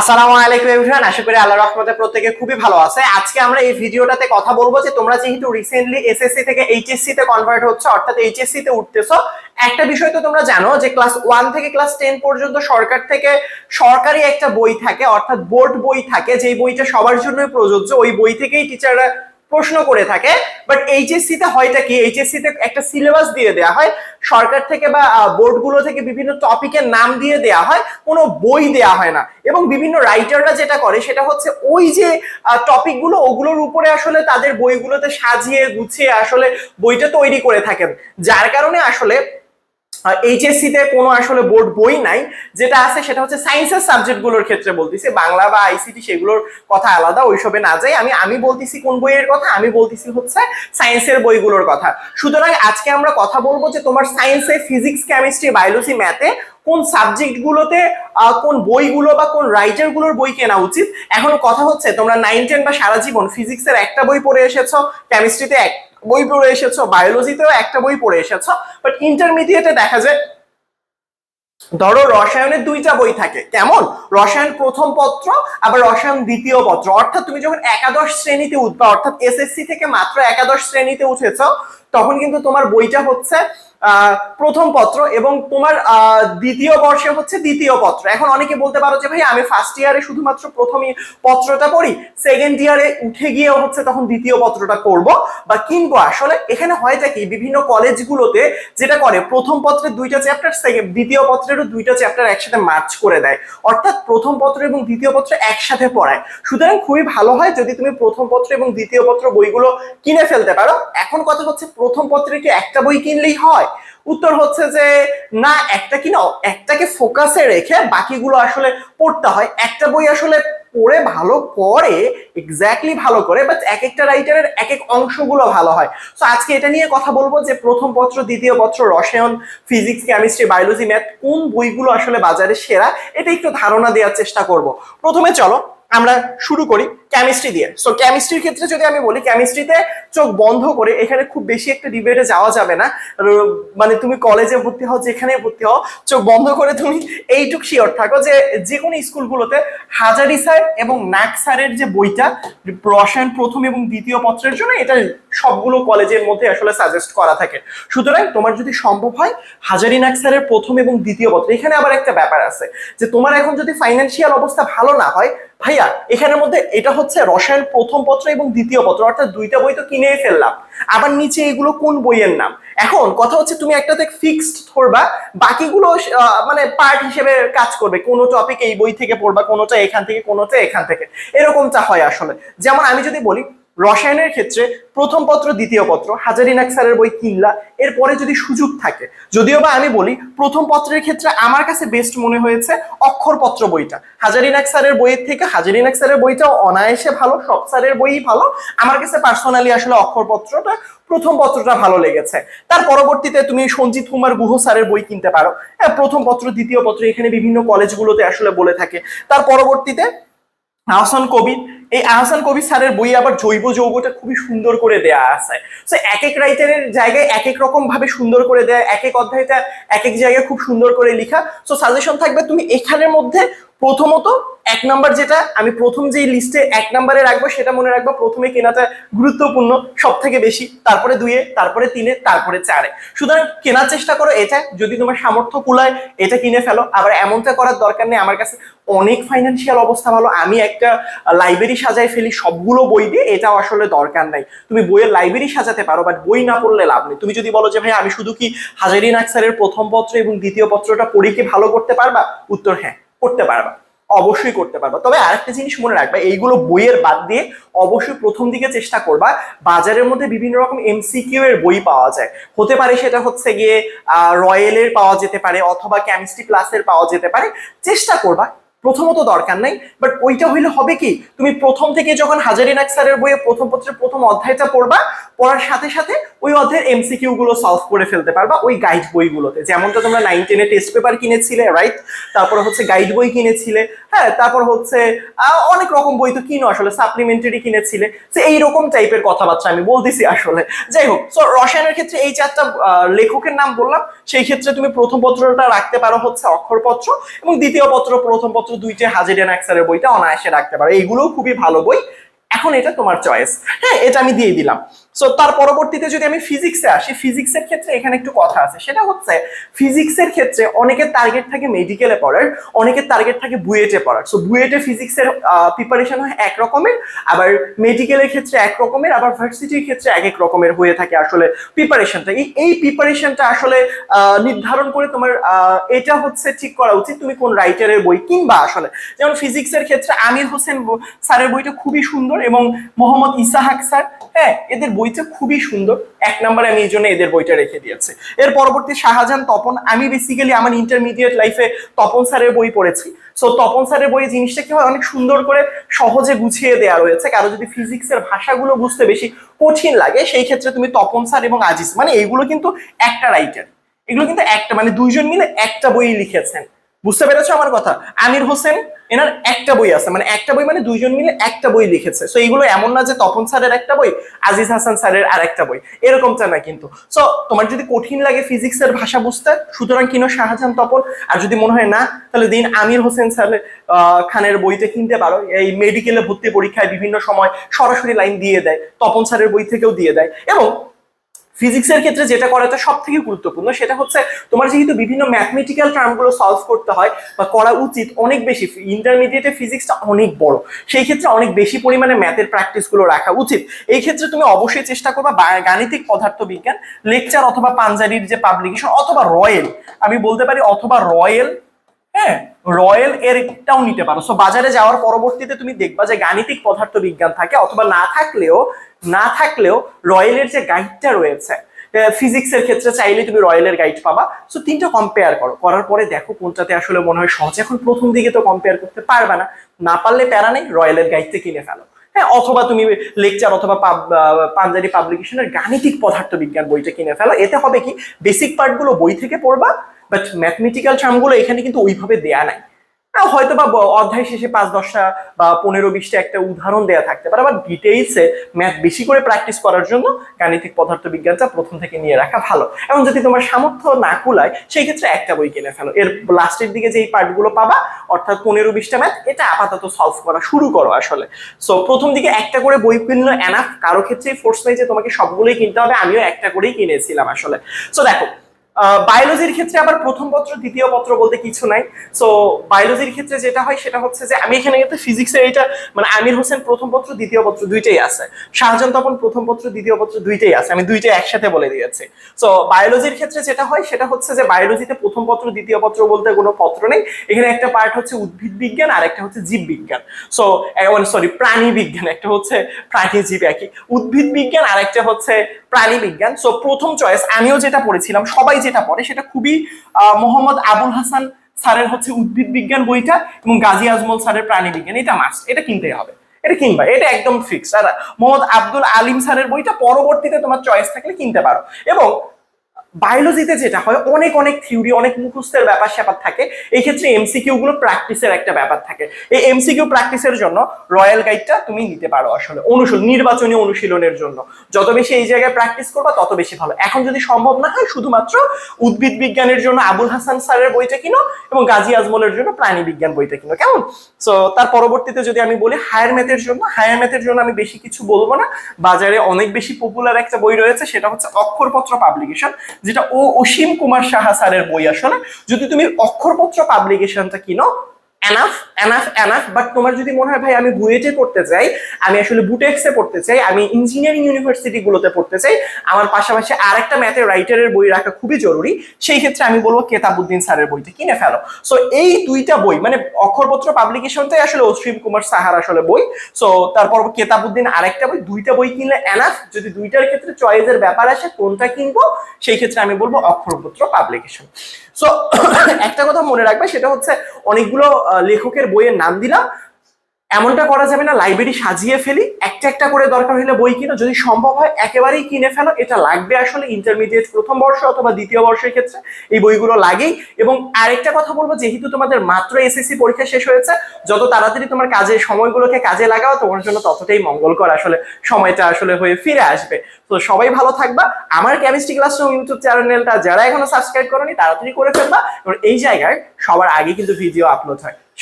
আসসালামু আলাইকুম এভরিওয়ান আশা করি আল্লাহর রহমতে প্রত্যেকে খুবই ভালো আজকে আমরা এই ভিডিওটাতে কথা বলব যে তোমরা যেহেতু রিসেন্টলি এসএসসি থেকে কনভার্ট হচ্ছে, অর্থাৎ উঠতেছো, একটা বিষয় তো তোমরা জানো যে ক্লাস ওয়ান থেকে ক্লাস টেন পর্যন্ত সরকার থেকে সরকারি একটা বই থাকে, অর্থাৎ বোর্ড বই থাকে, যেই বইটা সবার জন্যই প্রযোজ্য, ওই বই থেকেই টিচাররা প্রশ্ন করে থাকে বাট এইচএসসি তে হয়টা কি? এইচএসসি তে একটা সিলেবাস দিয়ে দেওয়া হয়, সরকার থেকে বা বোর্ডগুলো থেকে বিভিন্ন টপিকের নাম দিয়ে দেওয়া হয়, কোনো বই দেওয়া হয় না। এবং বিভিন্ন রাইটাররা যেটা করে, সেটা হচ্ছে ওই যে টপিকগুলো ওগুলোর উপরে আসলে তাদের বইগুলোতে সাজিয়ে গুছিয়ে আসলে বইটা তৈরি করে থাকেন। যার কারণে আসলে এইচএসসি তে কোনো আসলে বোর্ড বই নাই। যেটা আছে সেটা হচ্ছে সায়েন্সের সাবজেক্টগুলোর ক্ষেত্রে বলতেছি। বাংলা বা আইসিটি সেগুলোর কথা আলাদা, ওইসবে না যাই। আমি আমি বলতেছি কোন বইয়ের কথা, আমি বলতেছি হচ্ছে সায়েন্সের বইগুলোর কথা। সুতরাং আজকে আমরা কথা বলব যে তোমার সায়েন্সে ফিজিক্স কেমিস্ট্রি বায়োলজি ম্যাথে কোন সাবজেক্টগুলোতে কোন বইগুলো বা কোন রাইটারগুলোর বই কেনা উচিত। এখন কথা হচ্ছে, তোমরা নাইন টেন বা সারা জীবন ফিজিক্সের একটা বই পড়ে এসেছ কেমিস্ট্রিতে এক বই পড়ে এসেছ বায়োলজিতেও একটা বই পড়ে এসেছ বাট ইন্টারমিডিয়েটে দেখা যায়, ধরো রসায়নের দুইটা বই থাকে, কেমন? রসায়ন প্রথম পত্র, আবার রসায়ন দ্বিতীয় পত্র। অর্থাৎ তুমি যখন একাদশ শ্রেণীতে উঠবা, অর্থাৎ এসএসসি থেকে মাত্র একাদশ শ্রেণীতে উঠেছ তখন কিন্তু তোমার বইটা হচ্ছে প্রথম পত্র এবং তোমার দ্বিতীয় বর্ষে হচ্ছে দ্বিতীয় পত্র। এখন অনেকে বলতে পারো যে, ভাই, আমি ফার্স্ট ইয়ারে শুধুমাত্র প্রথম পত্রটা পড়ি সেকেন্ড ইয়ারে উঠে গিয়ে হচ্ছে তখন দ্বিতীয় পত্রটা করব বা কিনবো। আসলে এখানে হয়টা কি, বিভিন্ন কলেজগুলোতে যেটা করে, প্রথম পত্রের দুইটা চ্যাপ্টার দ্বিতীয় পত্রেরও দুইটা চ্যাপ্টার একসাথে মার্চ করে দেয়। অর্থাৎ প্রথম পত্র এবং দ্বিতীয় পত্র একসাথে পড়ায়। সুতরাং খুবই ভালো হয় যদি তুমি প্রথম পত্র এবং দ্বিতীয় পত্র বইগুলো কিনে ফেলতে পারো। এখন কথা হচ্ছে প্রথম পত্রে কি একটা বই কিনলেই হয়? উত্তর হচ্ছে যে, না, একটা কি না একটাকে ফোকাসে রেখে বাকিগুলো আসলে পড়তে হয়। একটা বই আসলে পড়ে ভালো করে এক্স্যাক্টলি ভালো করে বাট এক একটা রাইটারের এক এক অংশগুলো ভালো হয়। তো আজকে এটা নিয়ে কথা বলব যে, প্রথম পত্র, দ্বিতীয় পত্র, রসায়ন ফিজিক্স কেমিস্ট্রি বায়োলজি ম্যাথ কোন বইগুলো আসলে বাজারে সেরা, এটা একটু ধারণা দেওয়ার চেষ্টা করব। প্রথমে চলো, আমরা শুরু করি। কেমিস্ট্রি দিয়ে। সো কেমিস্ট্রির ক্ষেত্রে যদি আমি বলি কেমিস্ট্রিতে চোখ বন্ধ করে এখানে খুব বেশি একটা ডিবেটে যাওয়া যাবে না। মানে তুমি কলেজে ভর্তি হও, যেখানে ভর্তি হও, চোখ বন্ধ করে তুমি এইটুক শিওর থাকো যে যে কোনো স্কুলগুলোতে হাজারি স্যার এবং নাক স্যারের যে বইটা, রসায়ন প্রথম এবং দ্বিতীয় পত্রের জন্য এটা সবগুলো কলেজের মধ্যে আসলে সাজেস্ট করা থাকে। সুতরাং তোমার যদি সম্ভব হয়, হাজারি নাক স্যারের প্রথম এবং দ্বিতীয় পত্র। এখানে আবার একটা ব্যাপার আছে যে তোমার এখন যদি ফাইন্যান্সিয়াল অবস্থা ভালো না হয়, ভাইয়া, এখানের মধ্যে এটা হচ্ছে রসায়ন প্রথম পত্র এবং দ্বিতীয় পত্র, অর্থাৎ দুইটা বই তো কিনেই ফেললাম। আবার নিচে এগুলো কোন বইয়ের নাম? এখন কথা হচ্ছে তুমি একটা থেকে ফিক্সড ধরবা, বাকিগুলো মানে পার্ট হিসেবে কাজ করবে, কোনো টপিক এই বই থেকে পড়বা, কোনোটা এখান থেকে, কোনোটা এখান থেকে। এরকমটা হয় আসলে। যেমন আমি যদি বলি রসায়নের ক্ষেত্রে প্রথম পত্র, দ্বিতীয় পত্র হাজারিনাক স্যারের বই কিনলা এরপরে যদি সুযোগ থাকে, যদিও বা আমি বলি প্রথম পত্রের ক্ষেত্রে আমার কাছে বেস্ট মনে হয়েছে অক্ষরপত্র বইটা। হাজারিনাক স্যারের বইয়ের থেকে হাজারিনাক স্যারের বইটাও অনায়াসে ভালো, সব স্যারের বই ভালো। আমার কাছে পার্সোনালি আসলে অক্ষরপত্রটা প্রথম পত্রটা ভালো লেগেছে। তার পরবর্তীতে তুমি সঞ্জিত কুমার গুহ স্যারের বই কিনতে পারো। হ্যাঁ প্রথম পত্র, দ্বিতীয় পত্র এখানে বিভিন্ন কলেজগুলোতে আসলে বলে থাকে। তার পরবর্তীতে আহসান কবির এই আহসান কবির স্যারের বই আবার জৈব যৌগটা খুবই সুন্দর করে দেয়া আছে। সো এক এক রাইটারের জায়গায় এক এক রকম ভাবে সুন্দর করে দেয়া এক এক অধ্যায়টা এক এক জায়গায় খুব সুন্দর করে লেখা। সো সাজেশন থাকবে তুমি এখানের মধ্যে প্রথমত এক নাম্বার যেটা, আমি প্রথম যে লিস্টে এক নাম্বারে রাখব সেটা মনে রাখব, প্রথমে কেনাটা গুরুত্বপূর্ণ সব থেকে বেশি, তারপরে দুইয়ে, তারপরে তিনে, তারপরে চারে। সুতরাং কেনার চেষ্টা করো এটা যদি তোমার সামর্থ্য কুলায়, এটা কিনে ফেলো। আবার এমনটা করার দরকার নেই আমার কাছে। অনেক ফাইন্যান্সিয়াল অবস্থা ভালো। আমি একটা লাইব্রেরি সাজায় ফেলি, সবগুলো বই দিয়ে, এটাও আসলে দরকার নাই। তুমি বইয়ের লাইব্রেরি সাজাতে পারো বাট বই না পড়লে লাভ নেই। তুমি যদি বলো যে ভাই আমি শুধু কি হাজারি নাকসারের প্রথম পত্র এবং দ্বিতীয় পত্রটা পড়ে কি ভালো করতে পারবা? উত্তর হ্যাঁ করতে পারবা। অবশ্যই করতে পারবা। তবে আরেকটা জিনিস মনে রাখবা, এইগুলো বইয়ের বাদ দিয়ে অবশ্যই প্রথম দিকে চেষ্টা করবা, বাজারের মধ্যে বিভিন্ন রকম এমসিকিউ এর বই পাওয়া যায়। হতে পারে সেটা হচ্ছে গিয়ে রয়েলের পাওয়া যেতে পারে অথবা কেমিস্ট্রি প্লাসের পাওয়া যেতে পারে। চেষ্টা করবা প্রথমত দরকার নাই বাট ওইটা হইলে হবে কি, তুমি প্রথম থেকে যখন হাজারিনাক স্যারের বইয়ে প্রথম পত্রের প্রথম অধ্যায়টা পড়বা, পড়ার সাথে সাথে ওই অধ্যায়ের এমসিকিউ গুলো সলভ করে ফেলতে পারবা ওই গাইড বইগুলোতে। যেমনটা তোমরা নাইন টেনে টেস্ট পেপার কিনেছিলে রাইট তারপর হচ্ছে গাইড বই কিনেছিলে হ্যাঁ তারপর হচ্ছে অনেক রকম বই তো কিনো আসলে সাপ্লিমেন্টারি কিনেছিলে। তো এইরকম টাইপের কথাবার্তা আমি বলতেছি আসলে। যাই হোক সো রসায়নের ক্ষেত্রে এই চারটা লেখকের নাম বললাম, সেই ক্ষেত্রে তুমি প্রথম পত্রটা রাখতে পারো হচ্ছে অক্ষরপত্র এবং দ্বিতীয় পত্র প্রথম পত্র দুইটা হাজিরান আক্সারের বইটা অনায়াসে রাখতে পারো। এইগুলোও খুবই ভালো বই। এখন এটা তোমার চয়েস হ্যাঁ এটা আমি দিয়ে দিলাম। সো তার পরবর্তীতে যদি আমি ফিজিক্সে আসি ফিজিক্সের ক্ষেত্রে এখানে একটু কথা আছে। সেটা হচ্ছে ফিজিক্সের ক্ষেত্রে অনেকের টার্গেট থাকে মেডিকেলে পড়ার অনেকের টার্গেট থাকে বুয়েটে পড়ার। সো বুয়েটে ফিজিক্সের প্রিপারেশন হয় এক রকমের, আবার মেডিকেলের ক্ষেত্রে এক রকমের, আবার ভার্সিটির ক্ষেত্রে এক এক রকমের হয়ে থাকে আসলে প্রিপারেশনটা এই প্রিপারেশনটা আসলে নির্ধারণ করে তোমার এটা হচ্ছে ঠিক করা উচিত তুমি কোন রাইটারের বই কিংবা আসলে। যেমন ফিজিক্সের ক্ষেত্রে আমির হোসেন স্যারের বইটা খুবই সুন্দর এবং মোহাম্মদ ইসাহাক স্যার হ্যাঁ এদের বইটা খুবই সুন্দর। এক নম্বরে আমি এই জন্য এদের বইটা রেখে দিয়েছি। এর পরবর্তী শাহজাহান, তপন, আমি বেসিক্যালি আমার ইন্টারমিডিয়েট লাইফে তপন স্যারের বই পড়েছি। সো তপন স্যারের বই জিনিসটা কি হয়? অনেক সুন্দর করে সহজে গুছিয়ে দেওয়া রয়েছে। কারও যদি ফিজিক্সের ভাষাগুলো বুঝতে বেশি কঠিন লাগে, সেই ক্ষেত্রে তুমি তপন স্যার এবং আজিজ মানে এইগুলো কিন্তু একটা রাইটার এগুলো কিন্তু একটা মানে দুইজন মিলে একটা বই লিখেছেন। বুঝতে পেরেছ আমার কথা? আমির হোসেন, এনার একটা বই আছে মানে একটা বই মানে দুইজন মিলে একটা বই লিখেছে। সো এইগুলো এমন না যে তপন স্যারের একটা বই, আজিজ হাসান স্যারের আর একটা বই। এরকমটা না কিন্তু। সো তোমার যদি কঠিন লাগে ফিজিক্সের ভাষা বুঝতে, সুতরাং কিনো শাহজাহান তপন। আর যদি মনে হয় না, তাহলে দিন আমির হোসেন স্যারের খানের বইটা কিনতে পারো। এই মেডিকেলে ভর্তি পরীক্ষায় বিভিন্ন সময় সরাসরি লাইন দিয়ে দেয়, তপন স্যারের বই থেকেও দিয়ে দেয়। এবং ফিজিক্সের ক্ষেত্রে যেটা করা করাটা সব থেকে গুরুত্বপূর্ণ, সেটা হচ্ছে তোমার যেহেতু বিভিন্ন ম্যাথমেটিক্যাল টার্মগুলো সলভ করতে হয় বা করা উচিত অনেক বেশি ইন্টারমিডিয়েটে ফিজিক্সটা অনেক বড়, সেই ক্ষেত্রে অনেক বেশি পরিমাণে ম্যাথের প্র্যাকটিসগুলো রাখা উচিত। এই ক্ষেত্রে তুমি অবশ্যই চেষ্টা করবা গাণিতিক পদার্থবিজ্ঞান লেকচার অথবা পাঞ্জারির যে পাবলিকেশন অথবা রয়েল আমি বলতে পারি অথবা রয়েল হ্যাঁ রয়েল এরটাও নিতে পারো। সো বাজারে যাওয়ার পরবর্তীতে তুমি দেখবা যে গাণিতিক পদার্থ বিজ্ঞান থাকে অথবা না থাকলেও না থাকলেও রয়েলের যে গাইডটা রয়েছে ফিজিক্সের ক্ষেত্রে চাইলে তুমি রয়েলের গাইড পাবা। সো তিনটা কম্পেয়ার করো। করার পরে দেখো কোনটাতে আসলে মনে হয় সহজ। এখন প্রথম দিকে তো কম্পেয়ার করতে পারবে না। না পারলে প্যারা নেই রয়েলের গাইডটা কিনে ফেলো। হ্যাঁ অথবা তুমি লেকচার অথবা পাঞ্জাবি পাবলিকেশনের গাণিতিক পদার্থ বিজ্ঞান বইটা কিনে ফেলো। এতে হবে কি বেসিক পার্টগুলো বই থেকে পড়বা বাট ম্যাথমেটিক্যাল টার্মগুলো এখানে কিন্তু ওইভাবে দেয়া নাই। হয়তো বা অধ্যায় শেষে পাঁচ, দশটা বা পনেরো, বিশটা একটা উদাহরণ দেয়া থাকতে পারে, আবার ডিটেইলসে ম্যাথ বেশি করে প্র্যাকটিস করার জন্য গাণিতিক পদার্থবিজ্ঞানটা প্রথম থেকে নিয়ে রাখা ভালো। এবং যদি তোমার সামর্থ্য না কুলায়, সেই ক্ষেত্রে একটা বই কিনে ফেলো। এর লাস্টের দিকে যে এই পার্টগুলো পাবা, অর্থাৎ পনেরো, বিশটা ম্যাথ এটা আপাতত সলভ করা শুরু করো আসলে। সো প্রথম দিকে একটা করে বই কিনলে এনাফ কারও ক্ষেত্রেই ফোর্স নেই যে তোমাকে সবগুলোই কিনতে হবে, আমিও একটা করেই কিনেছিলাম আসলে। সো দেখো বায়োলজির ক্ষেত্রে আবার প্রথম পত্র, দ্বিতীয় পত্র বলতে কিছু নাই। সো বায়োলজির ক্ষেত্রে যেটা হয়, সেটা হচ্ছে যে আমি এখানে কিন্তু ফিজিক্সের এটা মানে আমির হোসেন প্রথম পত্র, দ্বিতীয় পত্র দুইটাই আছে। শাহজাহান তপন প্রথম পত্র, দ্বিতীয় পত্র দুইটাই আছে। আমি দুইটাই একসাথে বলে দিয়েছি। সো বায়োলজির ক্ষেত্রে যেটা হয়, সেটা হচ্ছে যে বায়োলজিতে প্রথম পত্র, দ্বিতীয় পত্র বলতে কোনো পত্র নেই। এখানে একটা পার্ট হচ্ছে উদ্ভিদ বিজ্ঞান, আর একটা হচ্ছে জীব বিজ্ঞান। সো সরি প্রাণী বিজ্ঞান, একটা হচ্ছে প্রাণী জীব একই। উদ্ভিদ বিজ্ঞান, আর একটা হচ্ছে প্রাণী বিজ্ঞান সো প্রথম চয়েস আমিও যেটা পড়েছিলাম, সবাই যেটা পড়ে, সেটা খুবই মোহাম্মদ আবুল হাসান স্যারের হচ্ছে উদ্ভিদ বিজ্ঞান বইটা এবং গাজী আজমল স্যারের প্রাণী বিজ্ঞান এটা মাস্ট এটা কিনতেই হবে। এটা কিনবা, এটা একদম ফিক্স আর মোহাম্মদ আব্দুল আলিম স্যারের বইটা পরবর্তীতে তোমার চয়েস থাকলে কিনতে পারো। এবং বায়োলজিতে যেটা হয়, অনেক অনেক থিওরি অনেক মুখস্থের ব্যাপার স্যাপার থাকে। এই ক্ষেত্রে এমসিকিউ গুলো প্র্যাকটিসের একটা ব্যাপার থাকে। এই এমসিকিউ প্র্যাকটিসের জন্য রয়্যাল গাইডটা তুমি নিতে পারো আসলে অনুশীলন নির্বাচনী অনুশীলনের জন্য। যত বেশি এই জায়গায় প্র্যাকটিস করবা, তত বেশি ভালো। এখন যদি সম্ভব না হয়, শুধুমাত্র উদ্ভিদ বিজ্ঞানের জন্য আবুল হাসান স্যারের বইটা কিনো এবং গাজী আজমলের জন্য প্রাণী বিজ্ঞান বইটা কিনো, কেমন? সো তার পরবর্তীতে যদি আমি বলি হায়ার ম্যাথের জন্য হায়ার ম্যাথের জন্য আমি বেশি কিছু বলব না। বাজারে অনেক বেশি পপুলার একটা বই রয়েছে, সেটা হচ্ছে অক্ষরপত্র পাবলিকেশন যেটা ও অসীম কুমার সাহা স্যারের বই আসলে যদি তুমি অক্ষরপত্র পাবলিকেশনটা কিনো এনাফ এনাফ এনাফ বাট তোমার যদি মনে হয়, ভাই, আমি বুয়েটে পড়তে চাই, আমি আসলে বুটেক্সে পড়তে চাই, আমি ইঞ্জিনিয়ারিং ইউনিভার্সিটি গুলোতে পড়তে চাই, আমার পাশাপাশি আর একটা ম্যাথের রাইটারের বই রাখা খুবই জরুরি, সেই ক্ষেত্রে আমি বলব কেতাবুদ্দিন স্যারের বইটা কিনে ফেলো। সো এই দুইটা বই মানে অক্ষরপত্র পাবলিকেশনটাই আসলে অশ্বিম কুমার সাহার আসলে বই। সো তারপর কেতাবুদ্দিন আরেকটা বই, দুইটা বই কিনলে এনাফ যদি দুইটার ক্ষেত্রে চয়েসের ব্যাপার আসে, কোনটা কিনবো, সেই ক্ষেত্রে আমি বলব অক্ষরপত্র পাবলিকেশন সো একটা কথা মনে রাখবে সেটা হচ্ছে অনেকগুলো লেখকের বইয়ের নাম দিলাম। এমনটা করা যাবে না লাইব্রেরি সাজিয়ে ফেলি, একটা একটা করে দরকার হলে বই কিনো, যদি সম্ভব হয় একেবারেই কিনে ফেলো, এটা লাগবে আসলে ইন্টারমিডিয়েট প্রথম বর্ষ অথবা দ্বিতীয় বর্ষের ক্ষেত্রে, এই বইগুলো লাগেই। এবং আরেকটা কথা বলব, যেহেতু তোমাদের মাত্র এসএসসি পরীক্ষা শেষ হয়েছে, যত তাড়াতাড়ি তোমার কাজের সময়গুলোকে কাজে লাগাও, তোমার জন্য ততটাই মঙ্গলকর আসলে সময়টা আসলে হয়ে ফিরে আসবে। তো সবাই ভালো থাকবা। আমার কেমিস্ট্রি ক্লাসরুম ইউটিউব চ্যানেলটা যারা এখনও সাবস্ক্রাইব করনি, তাড়াতাড়ি করে ফেলবা। এবং এই জায়গায় সবার আগে কিন্তু ভিডিও আপলোড হয়।